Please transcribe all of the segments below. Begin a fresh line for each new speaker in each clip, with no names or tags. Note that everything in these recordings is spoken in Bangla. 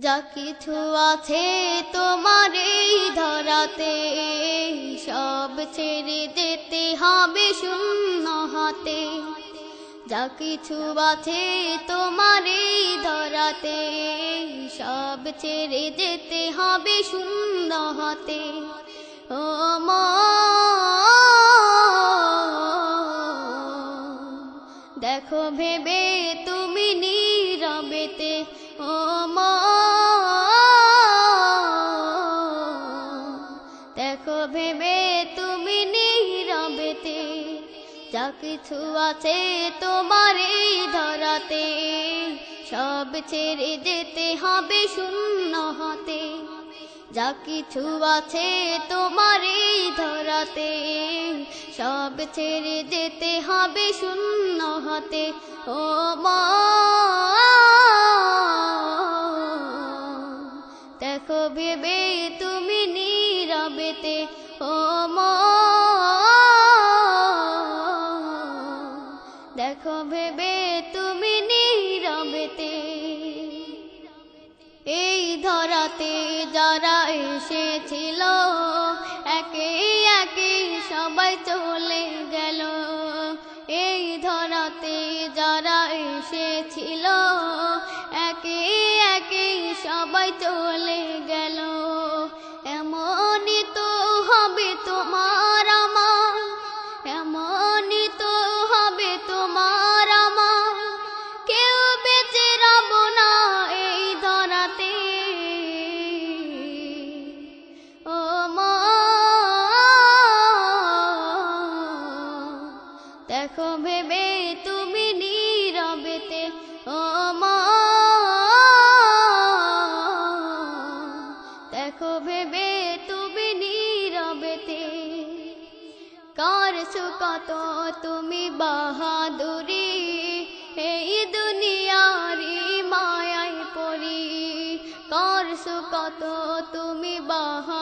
যা কিছু আছে তোমার এই ধরাতে, সব ছেড়ে যেতে হবে শূন্য হাতে। যা কিছু আছে তোমার এই ধরাতে, সব ছেড়ে যেতে হবে শূন্য হাতে। ও দেখো ভেবে তুমি নীরবেতে। ও মা যা কিছু আছে তোমার এই ধরাতে, সব ছেড়ে যেতে হবে শূন্য হাতে। যা কিছু আছে তোমার এই ধরাতে, সব ছেড়ে যেতে হবে শূন্য হাতে। ও মা ধরাতে যারা এসেছিল, একে একে সবাই চলে গেল। এই ধরাতে যারা এসেছিল, একে একে সবাই চলে গেল। দেখো ভেবে তুমি নীরবেতে, ও দেখো ভেবে তুমি নীরবেতে, কার সুকত তুমি বাহাদুরি, এই দুনিয়ারি মায়ায় পড়ি। কার সুকত তুমি বাহাদুরি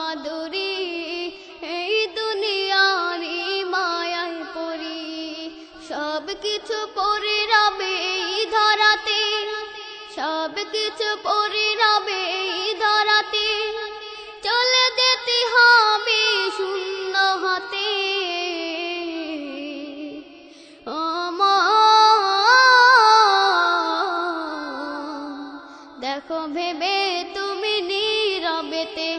কিছু পরে রবে ধরাতে, সব কিছু পরে রবে ধরাতে, চলে যেতে হবে শূন্য হাতে। দেখো ভেবে তুমি নীরবেতে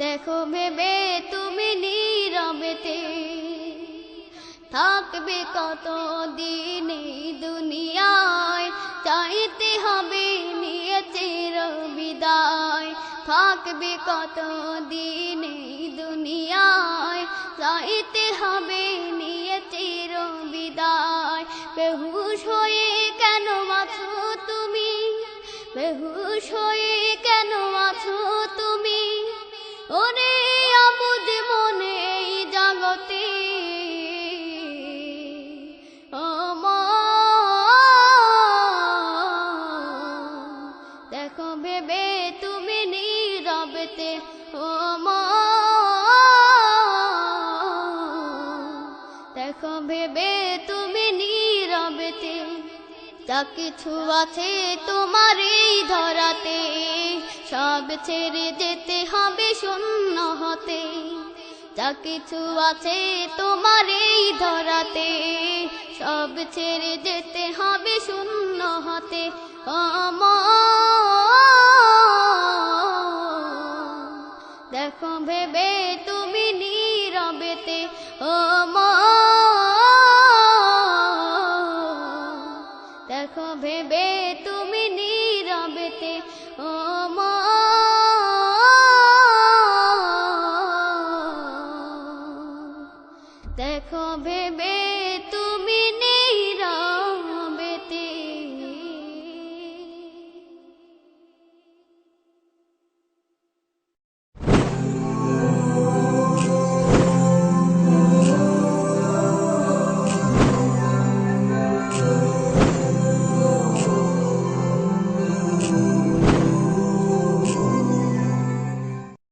দেখো ভেবে থাকবে কত দিন দুনিয়ায়? চাইতে হবে নিয়ে চির বিদায়। থাকবে কত দিন দুনিয়ায়? চাইতে হবে নিয়ে চির বিদায়। বেহুশ হয়ে কেন আছো তুমি? বেহুশ হয়ে কেন আছো তুমি নীরবেতে ও দেখো ভেবে তুমি নীরবেতে, যা কিছু আছে তোমার ধরাতে, সব ছেড়ে যেতে হবে শূন্য হতে। যা কিছু আছে তোমার ধরাতে, সব ছেড়ে যেতে হবে শূন্য হতে। থাকো ভেবে তুমি নীরবেতে ও মা। দেখো ভেবে তুমি নীরবেতে ও মা। দেখো ভেবে